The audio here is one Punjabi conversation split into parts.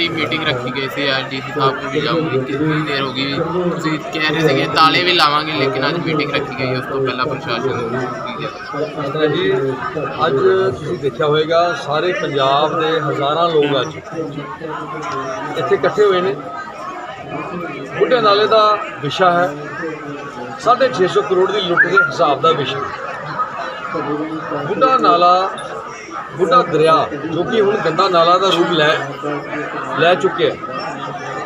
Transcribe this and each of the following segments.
ਜਿਹੜੀ ਮੀਟਿੰਗ ਰੱਖੀ ਗਈ ਸੀ ਅੱਜ ਸਾਹਿਬ ਕੋਲ ਵੀ ਜਾਊਗੀ, ਕਿੰਨੀ ਦੇਰ ਹੋ ਗਈ, ਤੁਸੀਂ ਕਹਿ ਰਹੇ ਸੀਗੇ, ਤਾਲੇ ਵੀ ਲਾਵਾਂਗੇ, ਲੇਕਿਨ ਅੱਜ ਮੀਟਿੰਗ ਰੱਖੀ ਗਈ, ਉਸ ਤੋਂ ਪਹਿਲਾਂ ਪ੍ਰਸ਼ਾਸਨ ਨੂੰ ਕੀ ਜੀ, ਅੱਜ ਤੁਸੀਂ ਦੇਖਿਆ ਹੋਵੇਗਾ, ਸਾਰੇ ਪੰਜਾਬ ਦੇ ਹਜ਼ਾਰਾਂ ਲੋਕ ਅੱਜ ਇੱਥੇ ਇਕੱਠੇ ਹੋਏ ਨੇ। ਬੁੱਢੇ ਨਾਲੇ ਦਾ ਵਿਸ਼ਾ ਹੈ 650 ਕਰੋੜ ਦੀ ਲੁੱਟ ਦੇ ਹਿਸਾਬ ਦਾ ਵਿਸ਼ਾ। ਬੁੱਢਾ ਨਾਲਾ, ਬੁੱਢਾ ਦਰਿਆ, ਜੋ ਕਿ ਹੁਣ ਗੰਦਾ ਨਾਲਾ ਦਾ ਰੂਪ ਲੈ ਲੈ ਚੁੱਕਿਆ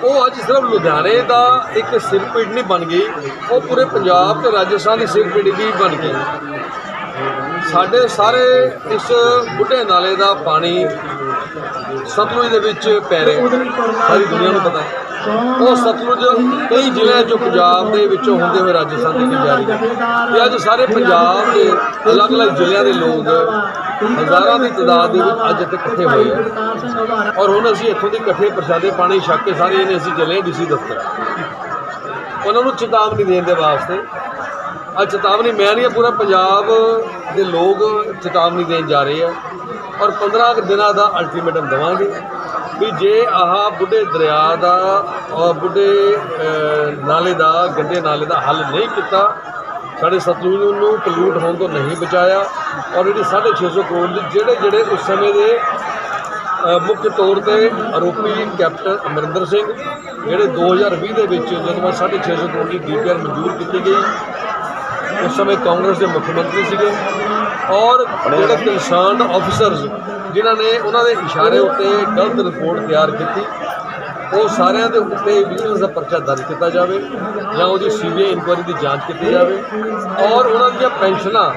ਉਹ ਅੱਜ ਸਿਰਫ ਲੁਧਿਆਣੇ ਦਾ ਇੱਕ ਸਿਰਪਿੜ ਨਹੀਂ ਬਣ ਗਈ, ਉਹ ਪੂਰੇ ਪੰਜਾਬ ਤੇ ਰਾਜਸਥਾਨ ਦੀ ਸਿਰਪਿੜ ਵੀ ਬਣ ਗਈ। ਸਾਡੇ ਸਾਰੇ ਇਸ ਬੁੱਢੇ ਨਾਲੇ ਦਾ ਪਾਣੀ ਸਤਲੁਜ ਦੇ ਵਿੱਚ ਪੈ ਰਹੇ ਸਾਰੀ ਦੁਨੀਆ ਨੂੰ ਪਤਾ ਉਹ ਸਤਲੁਜ ਕਈ ਜ਼ਿਲ੍ਹਿਆਂ ਚੋਂ ਪੰਜਾਬ ਦੇ ਵਿੱਚੋਂ ਹੁੰਦੇ ਹੋਏ ਰਾਜਸਥਾਨ ਦੇ ਵਿੱਚ ਜਾ ਰਹੀ ਹੈ ਤੇ ਅੱਜ ਸਾਰੇ ਪੰਜਾਬ ਦੇ ਅਲੱਗ-ਅਲੱਗ ਜ਼ਿਲ੍ਹਿਆਂ ਦੇ ਲੋਕ ਹਜ਼ਾਰਾਂ ਦੀ ਤਾਦਾਦ ਦੇ ਵਿੱਚ ਅੱਜ ਇੱਥੇ ਇਕੱਠੇ ਹੋਏ ਆ। ਔਰ ਹੁਣ ਅਸੀਂ ਇੱਥੋਂ ਦੇ ਇਕੱਠੇ ਪ੍ਰਸ਼ਾਦੇ, ਪਾਣੀ, ਛੱਕ ਕੇ ਸਾਰੇ ਨੇ ਅਸੀਂ ਚੱਲੇ ਡੀਸੀ ਦਫ਼ਤਰ। ਉਹਨਾਂ ਨੂੰ ਚੇਤਾਵਨੀ ਦੇਣ ਦੇ ਵਾਸਤੇ। ਅੱਜ ਚੇਤਾਵਨੀ, ਮੈਂ ਨਹੀਂ, ਇਹ ਪੂਰਾ ਪੰਜਾਬ ਦੇ ਲੋਕ ਚੇਤਾਵਨੀ ਦੇਣ ਜਾ ਰਹੇ ਆ। ਔਰ 15 ਕੁ ਦਿਨਾਂ ਦਾ ਅਲਟੀਮੇਟਮ ਦੇਵਾਂਗੇ ਵੀ ਜੇ ਆਹ ਬੁੱਢੇ ਦਰਿਆ ਦਾ ਔਰ ਬੁੱਢੇ ਨਾਲੇ ਦਾ, ਗੰਦੇ ਨਾਲੇ ਦਾ ਹੱਲ ਨਹੀਂ ਕੀਤਾ, ਸਾਡੇ ਸਤਲੁਜ ਨੂੰ ਪੋਲਿਊਟ ਹੋਣ ਤੋਂ ਨਹੀਂ ਬਚਾਇਆ ਔਰ ਜਿਹੜੀ 650 ਕਰੋੜ ਦੇ ਜਿਹੜੇ ਜਿਹੜੇ ਉਸ ਸਮੇਂ ਦੇ ਮੁੱਖ ਤੌਰ ਤੇ ਆਰੋਪੀ ਕੈਪਟਨ ਅਮਰਿੰਦਰ ਸਿੰਘ, ਜਿਹੜੇ 2020 ਦੇ ਵਿੱਚ ਜਦੋਂ ਮੈਂ 650 ਕਰੋੜ ਦੀ ਡੀਪੀਆਰ ਮਨਜ਼ੂਰ ਕੀਤੀ ਗਈ, ਉਸ ਸਮੇਂ ਕਾਂਗਰਸ ਦੇ ਮੁੱਖ ਮੰਤਰੀ ਸੀਗੇ। ਔਰ ਜਿਹੜੇ ਕੰਸਰਨਡ ਆਫੀਸਰਸ ਜਿਨ੍ਹਾਂ ਨੇ ਉਹਨਾਂ ਦੇ ਇਸ਼ਾਰੇ ਉੱਤੇ ਗਲਤ ਰਿਪੋਰਟ ਤਿਆਰ ਕੀਤੀ, ਉਹ ਸਾਰਿਆਂ ਦੇ ਉੱਤੇ ਵਿਜੀਲੈਂਸ ਦਾ ਪਰਚਾ ਦਰਜ ਕੀਤਾ ਜਾਵੇ ਜਾਂ ਉਹਦੀ ਸੀਬੀਆਈ ਇਨਕੁਆਇਰੀ ਦੀ ਜਾਂਚ ਕੀਤੀ ਜਾਵੇ ਔਰ ਉਹਨਾਂ ਦੀਆਂ ਪੈਨਸ਼ਨਾਂ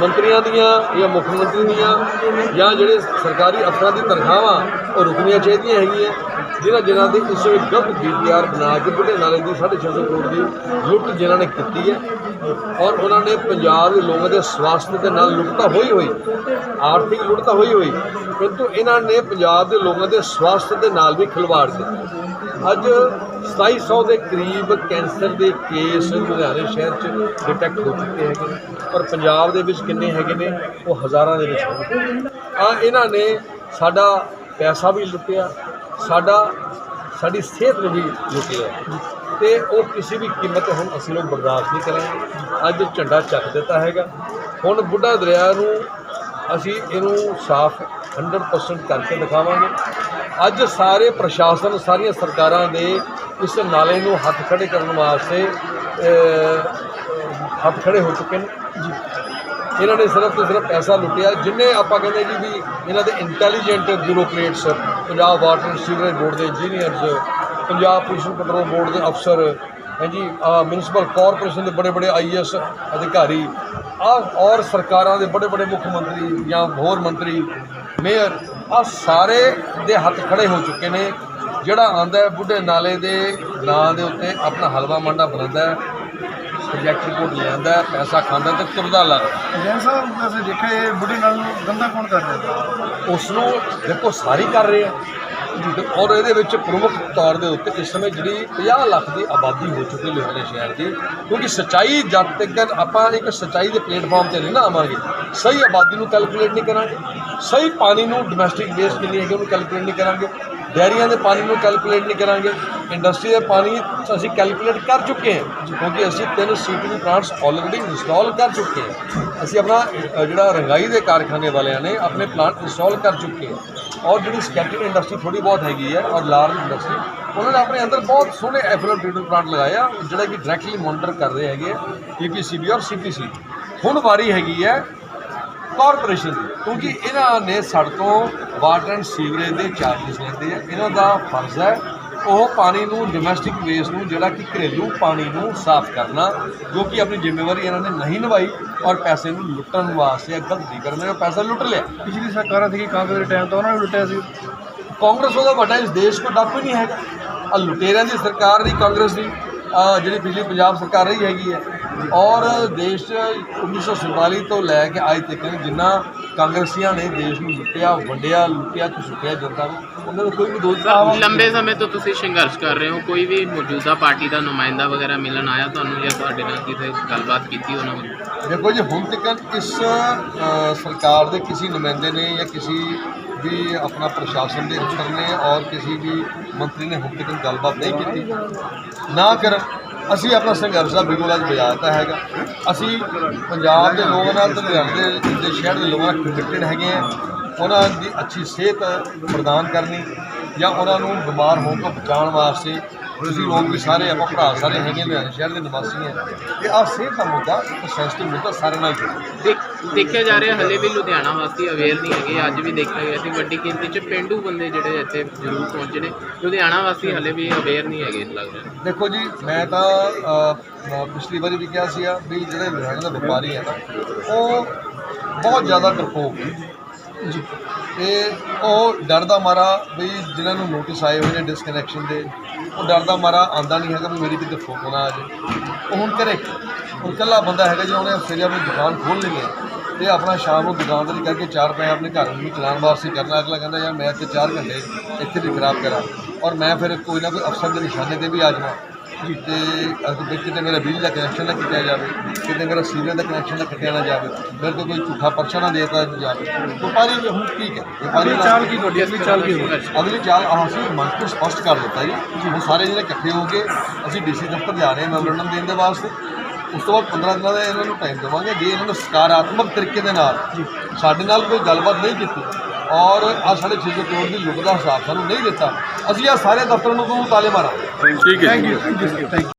ਮੰਤਰੀਆਂ ਦੀਆਂ ਜਾਂ ਮੁੱਖ ਮੰਤਰੀ ਦੀਆਂ ਜਾਂ ਜਿਹੜੇ ਸਰਕਾਰੀ ਅਫਸਰਾਂ ਦੀ ਤਨਖਾਹਾਂ, ਉਹ ਰੁਕਣੀਆਂ ਚਾਹੀਦੀਆਂ ਹੈਗੀਆਂ। ਜਿਨ੍ਹਾਂ ਜਿਨ੍ਹਾਂ ਦੀ ਇਸ ਵਿੱਚ ਗਲਤ ਡੀਪੀਆਰ ਬਣਾ ਕੇ ਬੁੱਢੇ ਨਾਲੇ ਦੀ 650 ਕਰੋੜ ਦੀ ਲੁੱਟ ਜਿਨ੍ਹਾਂ ਨੇ ਕੀਤੀ ਹੈ ਔਰ ਉਹਨਾਂ ਨੇ ਪੰਜਾਬ ਦੇ ਲੋਕਾਂ ਦੇ ਸਵਾਸਥ ਦੇ ਨਾਲ ਲੁੱਟ ਤਾਂ ਹੋਈ ਹੋਈ, ਆਰਥਿਕ ਲੁੱਟ ਤਾਂ ਹੋਈ ਹੋਈ, ਪਰੰਤੂ ਇਹਨਾਂ ਨੇ ਪੰਜਾਬ ਦੇ ਲੋਕਾਂ ਦੇ ਸਵਾਸਥ ਦੇ ਨਾਲ ਵੀ ਖਿਲਵਾੜ ਕੀਤਾ ਅੱਜ 2700 ਦੇ ਕਰੀਬ ਕੈਂਸਰ ਦੇ ਕੇਸ ਲੁਧਿਆਣੇ ਸ਼ਹਿਰ 'ਚ ਡਿਟੈਕਟ ਹੋ ਚੁੱਕੇ ਹੈਗੇ ਨੇ ਔਰ ਪੰਜਾਬ ਦੇ ਵਿੱਚ ਕਿੰਨੇ ਹੈਗੇ ਨੇ, ਉਹ ਹਜ਼ਾਰਾਂ ਦੇ ਵਿੱਚ ਆ, ਇਹਨਾਂ ਨੇ ਸਾਡਾ ਪੈਸਾ ਵੀ ਲੁੱਟਿਆ, ਸਾਡਾ, ਸਾਡੀ ਸਿਹਤ ਨੂੰ ਵੀ ਲੁੱਟਿਆ। ਤੇ ਉਹ ਕਿਸੇ ਵੀ ਕੀਮਤ ਹੁਣ ਅਸੀਂ ਲੋਕ ਬਰਦਾਸ਼ਤ ਨਹੀਂ ਕਰਾਂਗੇ। ਅੱਜ ਝੰਡਾ ਚੱਕ ਦਿੱਤਾ ਹੈਗਾ। ਹੁਣ ਬੁੱਢਾ ਦਰਿਆ ਨੂੰ ਅਸੀਂ ਇਹਨੂੰ ਸਾਫ਼ 100% ਕਰਕੇ ਦਿਖਾਵਾਂਗੇ। ਅੱਜ ਸਾਰੇ ਪ੍ਰਸ਼ਾਸਨ, ਸਾਰੀਆਂ ਸਰਕਾਰਾਂ ਦੇ ਇਸ ਨਾਲੇ ਨੂੰ ਹੱਥ ਖੜੇ ਕਰਨ ਵਾਸਤੇ ਹੱਥ ਖੜੇ ਹੋ ਚੁੱਕੇ ਨੇ। ਇਹਨਾਂ ਨੇ ਸਿਰਫ ਤੇ ਸਿਰਫ ਪੈਸਾ ਲੁੱਟਿਆ, ਜਿੰਨੇ ਆਪਾਂ ਕਹਿੰਦੇ ਜੀ ਵੀ ਇਹਨਾਂ ਦੇ intelligent bureaucrats Punjab water and sewerage board ਦੇ engineers Punjab pollution control board ਦੇ ਅਫਸਰ ਹਾਂਜੀ ਮਿਊਨਿਸਪਲ ਕਾਰਪੋਰੇਸ਼ਨ ਦੇ ਬੜੇ ਬੜੇ ਆਈਐਸ ਅਧਿਕਾਰੀ, ਆ ਔਰ ਸਰਕਾਰਾਂ ਦੇ ਬੜੇ ਬੜੇ ਮੁੱਖ ਮੰਤਰੀ ਜਾਂ ਹੋਰ ਮੰਤਰੀ ਮੇਅਰ ਆ ਸਾਰੇ ਦੇ ਹੱਥ ਖੜੇ ਹੋ ਚੁੱਕੇ ਨੇ, ਜਿਹੜਾ ਆਂਦਾ ਬੁੱਢੇ ਨਾਲੇ ਦੇ ਨਾਂ ਦੇ ਉੱਤੇ ਆਪਣਾ ਹਲਵਾ ਮੰਡਾ ਬਣਾਉਂਦਾ ਪ੍ਰੋਜੈਕਟ ਰਿਪੋਰਟ ਲਿਆਂਦਾ ਹੈ ਪੈਸਾ ਖਾਂਦਾ ਤੇ ਤੁਰਦਾ ਲੱਗਦਾ ਜੈਨ ਸਾਹਿਬ ਅਸੀਂ ਦੇਖਿਆ ਇਹ ਬੁੱਢੇ ਨਾਲ ਗੰਦਾ ਕੌਣ ਕਰ ਰਿਹਾ? ਉਸ ਨੂੰ ਦੇਖੋ ਸਾਰੀ ਕਰ ਰਹੇ ਆ। ਤੇ ਔਰ ਇਹਦੇ ਵਿੱਚ ਪ੍ਰਮੁੱਖ ਤੌਰ ਦੇ ਉੱਤੇ ਇਸ ਸਮੇਂ ਜਿਹੜੀ 50 ਲੱਖ ਦੀ ਆਬਾਦੀ ਹੋ ਚੁੱਕੀ ਲੁਧਿਆਣੇ ਸ਼ਹਿਰ ਦੀ ਕਿਉਂਕਿ ਸਚਾਈ ਜਦ ਤੱਕ ਆਪਾਂ ਇੱਕ ਸਚਾਈ ਦੇ ਪਲੇਟਫਾਰਮ ਤੇ ਨਹੀਂ ਨਾ ਆਵਾਂਗੇ ਸਹੀ ਆਬਾਦੀ ਨੂੰ ਕੈਲਕੂਲੇਟ ਨਹੀਂ ਕਰਾਂਗੇ ਸਹੀ ਪਾਣੀ ਨੂੰ ਡੋਮੈਸਟਿਕ ਵੇਸਟ ਕਿੰਨੀ ਹੈਗੀ ਉਹਨੂੰ ਕੈਲਕੂਲੇਟ ਨਹੀਂ ਕਰਾਂਗੇ ਡੈਰੀਆਂ ਦੇ ਪਾਣੀ ਨੂੰ ਕੈਲਕੂਲੇਟ ਨਹੀਂ ਕਰਾਂਗੇ, ਇੰਡਸਟਰੀ ਦੇ ਪਾਣੀ ਅਸੀਂ ਕੈਲਕੂਲੇਟ ਕਰ ਚੁੱਕੇ ਹਾਂ, ਕਿਉਂਕਿ ਅਸੀਂ ਤਿੰਨ ਸੀਟਿੰਗ ਪਲਾਂਟਸ ਆਲਰੇਡੀ ਇੰਸਟਾਲ ਕਰ ਚੁੱਕੇ ਹਾਂ। ਅਸੀਂ ਆਪਣਾ ਜਿਹੜਾ ਰੰਗਾਈ ਦੇ ਕਾਰਖਾਨੇ ਵਾਲਿਆਂ ਨੇ ਆਪਣੇ ਪਲਾਂਟ ਇੰਸਟਾਲ ਕਰ ਚੁੱਕੇ ਹਾਂ। ਔਰ ਜਿਹੜੀ ਸਕੈਟਰਿੰਗ ਇੰਡਸਟਰੀ ਥੋੜੀ ਬਹੁਤ ਹੈਗੀ ਹੈ, ਔਰ ਲਾਰਜ ਇੰਡਸਟਰੀ ਉਹਨਾਂ ਨੇ ਆਪਣੇ ਅੰਦਰ ਬਹੁਤ ਸੋਹਣੇ ਐਫਲੋ ਟ੍ਰੀਟਮੈਂਟ ਪਲਾਂਟ ਲਗਾਇਆ ਜਿਹੜਾ ਕਿ ਡਾਇਰੈਕਟਲੀ ਮੋਨੀਟਰ ਕਰ ਰਹੇ ਹੈਗੇ ਪੀਪੀਸੀਬੀ ਔਰ ਸੀਪੀਸੀ ਹੁਣ ਵਾਰੀ ਹੈਗੀ ਹੈ ਕਾਰਪੋਰੇਸ਼ਨ ਦੀ, ਕਿਉਂਕਿ ਇਹਨਾਂ ਨੇ ਸਾਡੇ ਤੋਂ ਵਾਟਰ ਐਂਡ ਸੀਵਰੇਜ ਦੇ ਚਾਰजेस ਲੈਂਦੇ ਆ। ਇਹਨਾਂ ਦਾ ਫਰਜ਼ ਹੈ ਉਹ ਪਾਣੀ ਨੂੰ ਡੋਮੈਸਟਿਕ ਵੇਸਟ ਨੂੰ ਜਿਹੜਾ ਕਿ ਘਰੇਲੂ ਪਾਣੀ ਨੂੰ ਸਾਫ਼ ਕਰਨਾ ਜੋ ਕਿ ਆਪਣੀ ਜ਼ਿੰਮੇਵਾਰੀ ਇਹਨਾਂ ਨੇ ਨਹੀਂ ਨਿਭਾਈ ਔਰ ਪੈਸੇ ਨੂੰ ਲੁੱਟਣ ਵਾਸਤੇ ਗਲਤੀ ਕਰਨ ਨੇ ਪੈਸਾ ਲੁੱਟ ਲਿਆ। ਪਿਛਲੀ ਸਰਕਾਰਾਂ ਸੀ ਕਾਂਗਰਸ ਦੇ ਟਾਈਮ ਤਾਂ ਉਹਨਾਂ ਨੇ ਲੁੱਟਿਆ ਸੀ। ਕਾਂਗਰਸ ਉਹਦਾ ਵੱਡਾ ਇਸ ਦੇਸ਼ ਕੋ ਡੱਪ ਹੀ ਨਹੀਂ ਹੈਗਾ। ਆ ਲੁਟੇਰਿਆਂ ਦੀ ਸਰਕਾਰ ਦੀ ਕਾਂਗਰਸ ਦੀ ਜਿਹੜੀ ਪਿਛਲੀ ਪੰਜਾਬ ਸਰਕਾਰ ਰਹੀ ਹੈਗੀ ਹੈ। ਔਰ ਦੇਸ਼ 'ਚ 1947 ਤੋਂ ਲੈ ਕੇ ਅੱਜ ਤੱਕ ਜਿੰਨਾ ਕਾਂਗਰਸੀਆਂ ਨੇ ਦੇਸ਼ ਨੂੰ ਲੁੱਟਿਆ ਵੰਡਿਆ ਲੁੱਟਿਆ ਤੇ ਸੁੱਟਿਆ ਜਨਤਾ ਨੂੰ। ਉਹਨਾਂ ਦਾ ਕੋਈ ਵੀ ਦੋਸ਼ ਨਹੀਂ ਲੰਬੇ ਸਮੇਂ ਤੋਂ ਤੁਸੀਂ ਸੰਘਰਸ਼ ਕਰ ਰਹੇ ਹੋ ਕੋਈ ਵੀ ਮੌਜੂਦਾ ਪਾਰਟੀ ਦਾ ਨੁਮਾਇੰਦਾ ਵਗੈਰਾ ਮਿਲਣ ਆਇਆ ਤੁਹਾਨੂੰ ਜਾਂ ਤੁਹਾਡੇ ਨਾਲ ਕਿਸੇ ਗੱਲਬਾਤ ਕੀਤੀ ਉਹਨਾਂ ਵੱਲੋਂ? ਦੇਖੋ ਜੀ ਹੁਣ ਤੱਕ ਇਸ ਸਰਕਾਰ ਦੇ ਕਿਸੇ ਨੁਮਾਇੰਦੇ ਨੇ ਜਾਂ ਕਿਸੇ ਵੀ ਆਪਣਾ ਪ੍ਰਸ਼ਾਸਨ ਦੇ ਅਫਸਰ ਨੇ ਔਰ ਕਿਸੇ ਵੀ ਮੰਤਰੀ ਨੇ ਹੁਣ ਤੱਕ ਗੱਲਬਾਤ ਨਹੀਂ ਕੀਤੀ। ਨਾ ਕਰਨ ਅਸੀਂ ਆਪਣਾ ਸੰਘਰਸ਼ ਦਾ ਬਿਗੁਲ ਅੱਜ ਵਜਾ ਦਿੱਤਾ ਹੈਗਾ। ਅਸੀਂ ਪੰਜਾਬ ਦੇ ਲੋਕਾਂ ਨਾਲ ਤੇ ਲੁਧਿਆਣੇ ਦੇ ਦੇ ਸ਼ਹਿਰ ਦੇ ਲੋਕਾਂ ਨਾਲ ਕਨੈਕਟਡ ਹੈਗੇ ਆ ਉਹਨਾਂ ਦੀ ਅੱਛੀ ਸਿਹਤ ਪ੍ਰਦਾਨ ਕਰਨੀ ਜਾਂ ਉਹਨਾਂ ਨੂੰ ਬਿਮਾਰ ਹੋਣ ਤੋਂ ਬਚਾਉਣ ਵਾਸਤੇ ਤੁਸੀਂ ਲੋਕ ਵੀ ਸਾਰੇ ਆਪਾਂ ਭਰਾ ਸਾਰੇ ਹੈਗੇ ਲੁਧਿਆਣੇ ਸ਼ਹਿਰ ਦੇ ਨਿਵਾਸੀ ਹੈ। ਤੇ ਆਹ ਸਿਹਤ ਦਾ ਮੁੱਦਾ ਇੱਕ ਸੈਂਸਿਟਿਵ ਮੁੱਦਾ ਸਾਰੇ ਨਾਲ ਜੁੜਿਆ। ਦੇਖ- ਦੇਖਿਆ ਜਾ ਰਿਹਾ ਹਲੇ ਵੀ ਲੁਧਿਆਣਾ ਵਾਸੀ ਅਵੇਅਰ ਨਹੀਂ ਹੈਗੇ ਅੱਜ ਵੀ ਦੇਖਿਆ ਗਿਆ ਸੀ ਵੱਡੀ ਗਿਣਤੀ 'ਚ ਪਿੰਡੂ ਬੰਦੇ ਜਿਹੜੇ ਇੱਥੇ ਜ਼ਰੂਰ ਪਹੁੰਚੇ ਨੇ। ਲੁਧਿਆਣਾ ਵਾਸੀ ਹਲੇ ਵੀ ਅਵੇਅਰ ਨਹੀਂ ਹੈਗੇ ਲੱਗ ਰਿਹਾ ਦੇਖੋ ਜੀ ਮੈਂ ਤਾਂ ਪਿਛਲੀ ਵਾਰੀ ਵੀ ਕਿਹਾ ਸੀ ਆ ਵੀ ਜਿਹੜੇ ਲੁਧਿਆਣੇ ਦਾ ਵਪਾਰੀ ਹੈ ਨਾ ਉਹ ਬਹੁਤ ਜ਼ਿਆਦਾ ਡਰਪੋਕ ਜੀ। ਤੇ ਉਹ ਡਰਦਾ ਮਾਰਾ ਵੀ ਜਿਨ੍ਹਾਂ ਨੂੰ ਨੋਟਿਸ ਆਏ ਹੋਏ ਨੇ ਡਿਸਕਨੈਕਸ਼ਨ ਦੇ, ਉਹ ਡਰਦਾ ਮਾਰਾ ਆਂਦਾ ਨਹੀਂ ਹੈਗਾ ਵੀ ਮੇਰੀ ਕਿਤੇ ਫੋਟੋ ਨਾ ਆ ਜਾਏ। ਉਹ ਹੁਣ ਕਰੇ ਹੁਣ ਇਕੱਲਾ ਬੰਦਾ ਹੈਗਾ ਜੀ, ਉਹਨੇ ਸਵੇਰੇ ਆਪਣੀ ਦੁਕਾਨ ਖੋਲ੍ਹ ਲਈ ਹੈ ਤੇ ਆਪਣਾ ਸ਼ਾਮ ਨੂੰ ਦੁਕਾਨਦਾਰੀ ਕਰਕੇ ਚਾਰ ਪੈਸੇ ਆਪਣੇ ਘਰ ਨੂੰ ਚਲਾਉਣ ਵਾਸਤੇ ਕਰਨਾ। ਅਗਲਾ ਕਹਿੰਦਾ, ਯਾਰ ਮੈਂ ਤੇ 4 ਘੰਟੇ ਇੱਥੇ ਵੀ ਖਰਾਬ ਕਰਾਂ। ਔਰ ਮੈਂ ਫਿਰ ਕੋਈ ਨਾ ਕੋਈ ਅਫਸਰ ਦੇ ਨਿਸ਼ਾਨੇ ਤੇ ਵੀ ਆ ਜਾਵਾਂ। ਤੇ ਅਗਰ ਕਿਤੇ ਮੇਰਾ ਬਿਜਲੀ ਦਾ ਕਨੈਕਸ਼ਨ ਨਾ ਕੱਟਿਆ ਜਾਵੇ ਕਿਤੇ ਮੇਰਾ ਸੀਵਰੇਜ ਦਾ ਕਨੈਕਸ਼ਨ ਨਾ ਕੱਟਿਆ ਨਾ ਜਾਵੇ ਮੇਰੇ ਤੋਂ ਕੋਈ ਝੂਠਾ ਪਰਚਾ ਨਾ ਦੇਤਾ ਜਾਵੇ। ਵਪਾਰੀ ਹੁਣ ਠੀਕ ਹੈ ਵਪਾਰੀ ਚਾਲ ਕੀ ਤੁਹਾਡੀ ਅਸਲੀ ਚਾਲ ਕੀ ਹੋਊਗੀ? ਅਗਲੀ ਚਾਲ ਅਸੀਂ ਮੰਚ ਤੋਂ ਸਪਸ਼ਟ ਕਰ ਦਿੱਤਾ ਜੀ। ਹੁਣ ਸਾਰੇ ਜਿਹੜੇ ਇਕੱਠੇ ਹੋ ਕੇ ਅਸੀਂ ਡੀਸੀ ਦਫ਼ਤਰ ਜਾ ਰਹੇ ਹਾਂ ਮੈਮੋਰੰਡਮ ਦੇਣ ਦੇ ਵਾਸਤੇ। ਉਸ ਤੋਂ ਬਾਅਦ 15 ਦਿਨਾਂ ਦਾ ਇਹਨਾਂ ਨੂੰ ਟਾਈਮ ਦੇਵਾਂਗੇ ਜੇ ਇਹਨਾਂ ਨੇ ਸਕਾਰਾਤਮਕ ਤਰੀਕੇ ਦੇ ਨਾਲ ਸਾਡੇ ਨਾਲ ਕੋਈ ਗੱਲਬਾਤ ਨਹੀਂ ਕੀਤੀ ਔਰ ਆ ਸਾਡੇ 600 ਕਰੋੜ ਦੀ ਲੁੱਟ ਦਾ ਹਿਸਾਬ ਸਾਨੂੰ ਨਹੀਂ ਦਿੱਤਾ। ਅਸੀਂ ਆ ਸਾਰੇ ਦਫ਼ਤਰਾਂ ਨੂੰ ਤੋਂ ਤਾਲੇ ਮਾਰਾਂਗੇ ਥੈਂਕ ਯੂ ਥੈਂਕ ਯੂ